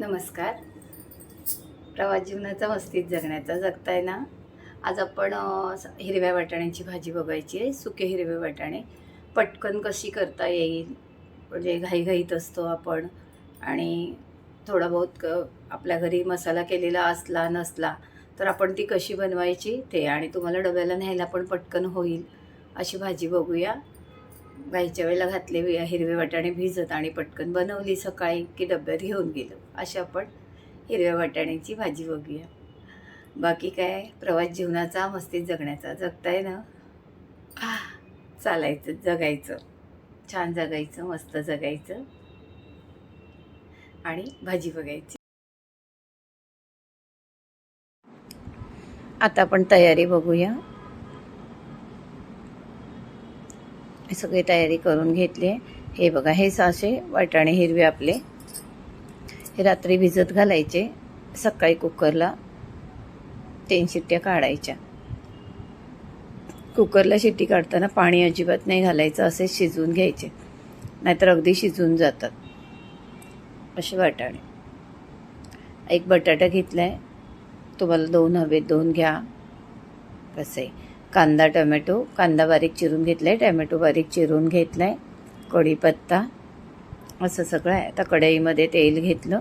नमस्कार. प्रवास जीवनाचा मस्तीत जगण्याचा जगताय ना? आज आपण हिरव्या वाटाण्याची भाजी बघायची आहे. सुके हिरवे वाटाणे. पटकन कशी करता येईल? म्हणजे घाईघाईत असतो आपण. आणि थोडा बहुत क आपल्या घरी मसाला केलेला असला नसला तर आपण ती कशी बनवायची ते आणि तुम्हाला डब्याला न्यायला पण पटकन होईल. अशी भाजी बघूया. गाईच्या वेळेला घातले हिरवे वाटाणे भिजत आणि पटकन बनवली सकाळी की डब्यात घेऊन गेलो. अशा आपण हिरव्या वाटाण्याची भाजी बघूया बाकी काय? प्रवास जीवनाचा मस्तीत जगण्याचा. जगताय ना? चालायचं जगायचं. छान जगायचं मस्त जगायचं. आणि भाजी बघायची. आता आपण तयारी बघूया हे सगळी तयारी करून घेतली. आहे हे बघा हे सासे वाटाणे हिरवे आपले. हे रात्री भिजत घालायचे. सकाळी कुकरला तीन शिट्ट्या काढायच्या. कुकरला शिट्टी काढताना पाणी अजिबात नाही घालायचं असे शिजवून घ्यायचे. नाहीतर अगदी शिजून जातात असे वाटाणे. एक बटाटा घेतला आहे तुम्हाला दोन हवे दोन घ्या. कसं आहे. कांदा टोमॅटो. कांदा बारीक चिरून घेतला आहे टमॅटो बारीक चिरून घेतला आहे कढीपत्ता. असं सगळं आहे. आता कढईमध्ये तेल घेतलं.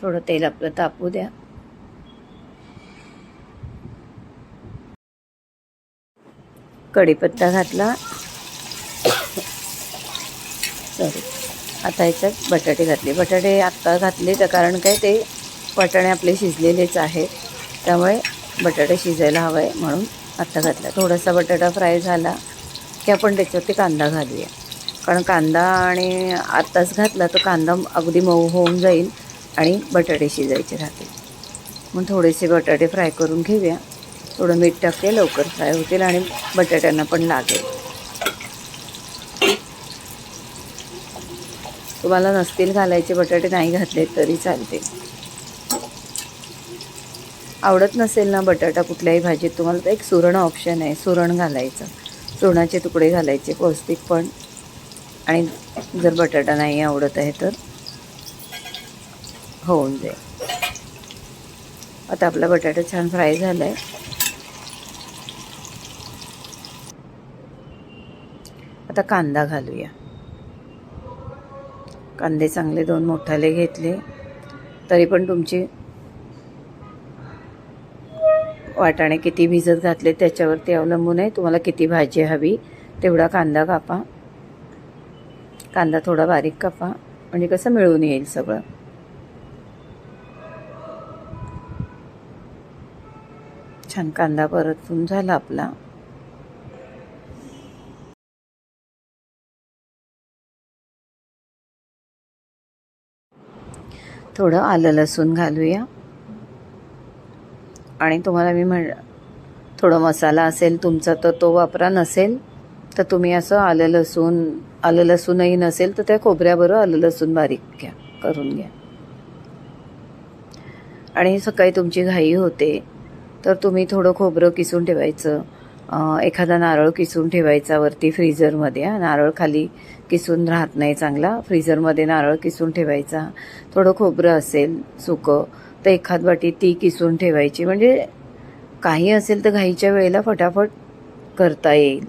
थोडं तेल आपलं तापू द्या. कढीपत्ता घातला. सॉरी आता याच्यात बटाटे घातले. बटाटे आत्ता घातले तर कारण काय ते वाटाणे आपले शिजलेलेच आहेत. त्यामुळे बटाटे शिजायला हवं आहे म्हणून आत्ता घातला. थोडासा बटाटा फ्राय झाला की आपण त्याच्यावरती कांदा घालूया. कारण कांदा आणि आत्ताच घातला तर कांदा अगदी मऊ होऊन जाईल आणि बटाटे शिजायचे राहतील. मग थोडेसे बटाटे फ्राय करून घेऊया. थोडं मीठ टाकते लवकर फ्राय होतील आणि बटाट्यांना पण लागेल. तुम्हाला नसतील घालायचे बटाटे नाही घातले तरी चालते आवडत नसेल ना बटाटा कुठल्याही भाजीत तुम्हाला तर एक सुरण ऑप्शन आहे सुरण घालायचं. सुरणाचे तुकडे घालायचे पौष्टिक पण. आणि जर बटाटा नाही आवडत आहे तर होऊन जाईल. आता आपला बटाटा छान फ्राय झाला आहे आता कांदा घालूया. कांदे चांगले दोन मोठाले घेतले. तरी पण तुमची वाटाणे किती भिजत घातले त्याच्यावरती अवलंबून आहे. तुम्हाला किती भाजी हवी तेवढा कांदा कापा. कांदा थोडा बारीक कापा. म्हणजे कसं मिळून येईल सगळं. छान कांदा परतून झाला आपला. थोडं आलं लसूण घालूया. आणि तुम्हाला मी म्हण थोडं मसाला असेल तुमचा तर तो वापरा नसेल तर तुम्ही असं आलं लसूण आलं लसूणही नसेल तर त्या खोबऱ्याबरोबर आलं लसूण बारीक घ्या करून घ्या. आणि सकाळी तुमची घाई होते तर तुम्ही थोडं खोबरं किसून ठेवायचं. एखादा नारळ किसून ठेवायचा वरती फ्रीझरमध्ये. नारळ खाली किसून राहत नाही चांगला. फ्रीजरमध्ये नारळ किसून ठेवायचा. थोडं खोबरं असेल सुकं. तर एखाद वाटी ती किसून ठेवायची. म्हणजे काही असेल तर घाईच्या वेळेला फटाफट करता येईल.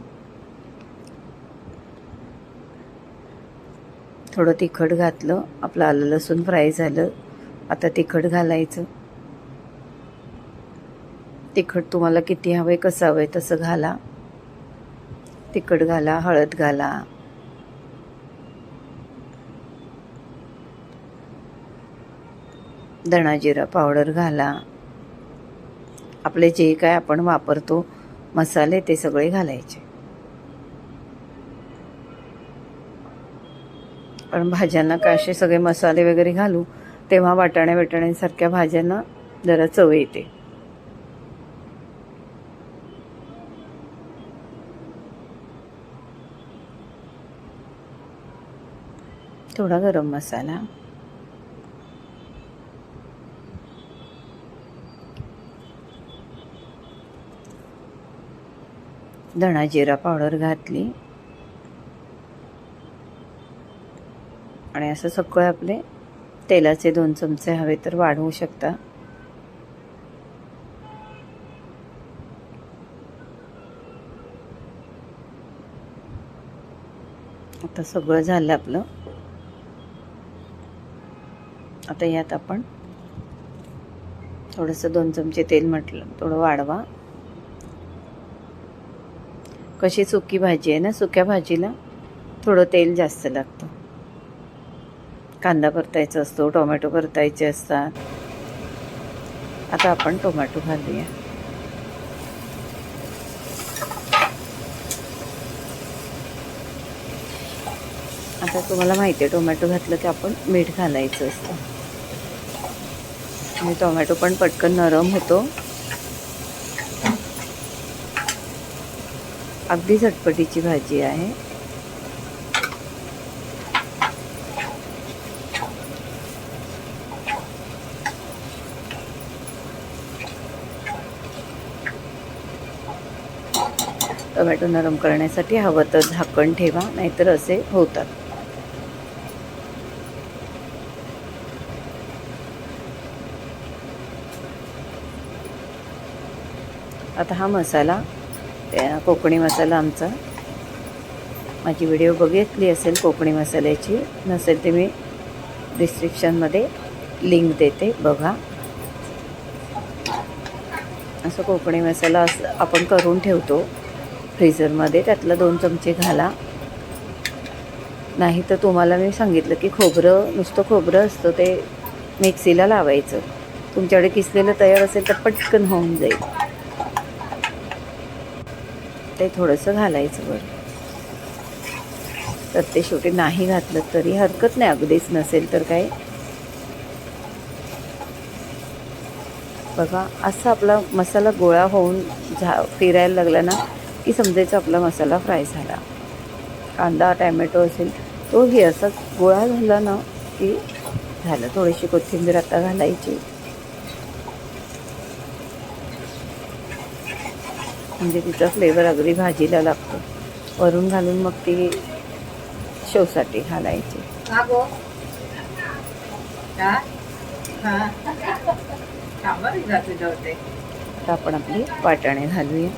थोडं तिखट घातलं आपलं आलं लसूण फ्राय झालं. आता तिखट घालायचं. तिखट तुम्हाला किती हवं आहे कसं हवं आहे तसं घाला. तिखट घाला हळद घाला. धणा जिरा पावडर घाला. आपले जे काय आपण वापरतो मसाले ते सगळे घालायचे. पण भाज्यांना काय असे सगळे मसाले वगैरे घालू तेव्हा वाटाण्या वाटाण्यांसारख्या भाज्यांना जरा चव येते. थोडा गरम मसाला. धणा जिरा पावडर घातली. आणि असं सगळं आपले तेलाचे दोन चमचे हवे तर वाढवू शकता. आता सगळं झालं आपलं. आता यात आपण थोडंसं दोन चमचे तेल म्हटलं थोडं वाढवा. कशी सुकी भाजी आहे ना सुक्या भाजीला थोडं तेल जास्त लागतं. कांदा परतायचा असतो टोमॅटो परतायचे असतात. आता आपण टोमॅटो घालूया. आता तुम्हाला माहिती आहे टोमॅटो घातलं की आपण मीठ घालायचं असतं. आणि टोमॅटो पण पटकन नरम होतो. अगदी झटपटीची भाजी आहे. टोमॅटो नरम करण्यासाठी हवं तर झाकण ठेवा नाहीतर असे होतात. आता हा मसाला कोकणी मसाला आमचा. माझी व्हिडिओ बघितली असेल कोकणी मसाल्याची नसेल ते मी डिस्क्रिप्शनमध्ये लिंक देते बघा. असं कोकणी मसाला असं आपण करून ठेवतो फ्रीजरमध्ये त्यातला दोन चमचे घाला. नाही तर तुम्हाला मी सांगितलं की खोबरं नुसतं खोबरं असतं ते मिक्सीला लावायचं. तुमच्याकडे किसलेलं तयार असेल तर पटकन होऊन जाईल. ते थोडंसं घालायचं बरं. तर ते शेवटी नाही घातलं तरी हरकत नाही अगदीच नसेल तर काय. बघा असा आपला मसाला गोळा होऊन झा फिरायला लागला ना की समजायचं आपला मसाला फ्राय झाला. कांदा टॅमॅटो असेल तोही असा गोळा झाला ना की झालं. थोडीशी कोथिंबीर आता घालायची. म्हणजे तिचा फ्लेवर अगदी भाजीला लागतो. वरून घालून मग ती शोसाठी घालायची. आता आपण आपली वाटाणे घालूया.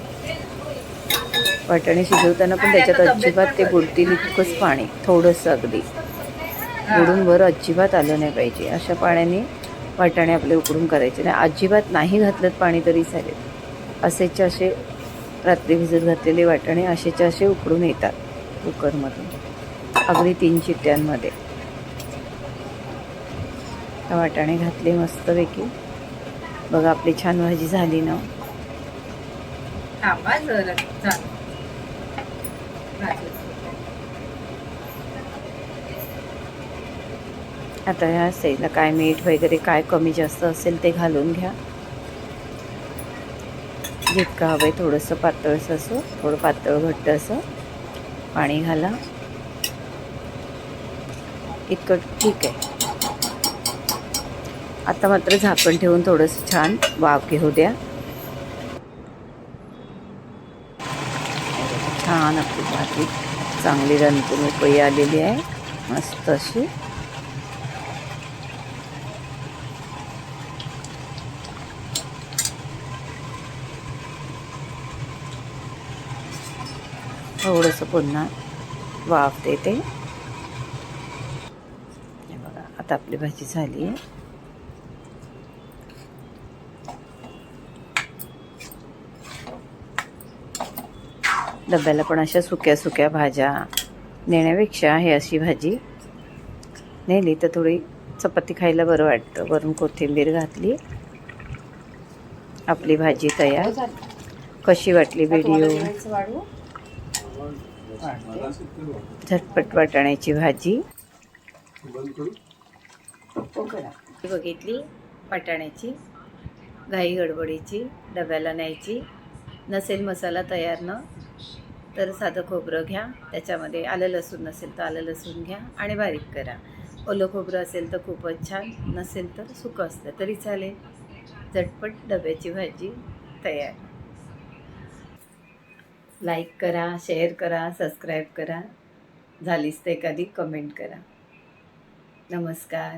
वाटाणे शिजवताना पण त्याच्यात अजिबात ते बुडतील इतकंच पाणी थोडंसं अगदी. बुडून वर अजिबात आलं नाही पाहिजे. अशा पाण्याने वाटाणे आपले उकडून करायचे. नाही अजिबात नाही घातलं पाणी तरी चालेल. असेचे असे रात्री भिजत घातलेले वाटाणे असेचे असे उकडून येतात कुकरमधून. अगदी तीन चिट्ट्यांमध्ये वाटाणे घातले मस्तपैकी. बघा आपली छान भाजी झाली ना. आता ह्या साईडला काय मीठ वगैरे काय कमी जास्त असेल ते घालून घ्या. जितकं हवं आहे थोडंसं पातळसं असं थोडं पातळ घट्ट असं. पाणी घाला. इतकं ठीक आहे. आता मात्र झाकण ठेवून थोडंसं छान वाफ घेऊ द्या. छान आपली भाजी चांगली रंतून उकळी आलेली आहे. मस्त अशी. थोडंसं पुन्हा वाफ देते. हे बघा आता आपली भाजी झाली आहे. डब्याला पण अशा सुक्या सुक्या भाज्या नेण्यापेक्षा हे अशी भाजी नेली तर थोडी चपाती खायला बरं वाटतं. वरून कोथिंबीर घातली. आपली भाजी तयार. कशी वाटली व्हिडिओ झटपट वाटाण्याची भाजी. बघितली? वाटाण्याची घाई गडबडीची डब्याला न्यायची. नसेल मसाला तयार न तर साधं खोबरं घ्या. त्याच्यामध्ये आलं लसूण नसेल तर आलं लसूण घ्या आणि बारीक करा. ओलं खोबरं असेल तर खूपच छान नसेल तर सुकं असलं तरी चालेल. झटपट डब्याची भाजी तयार. लाईक करा शेअर करा सबस्क्राईब करा. झालीच तर एखादी कमेंट करा. नमस्कार.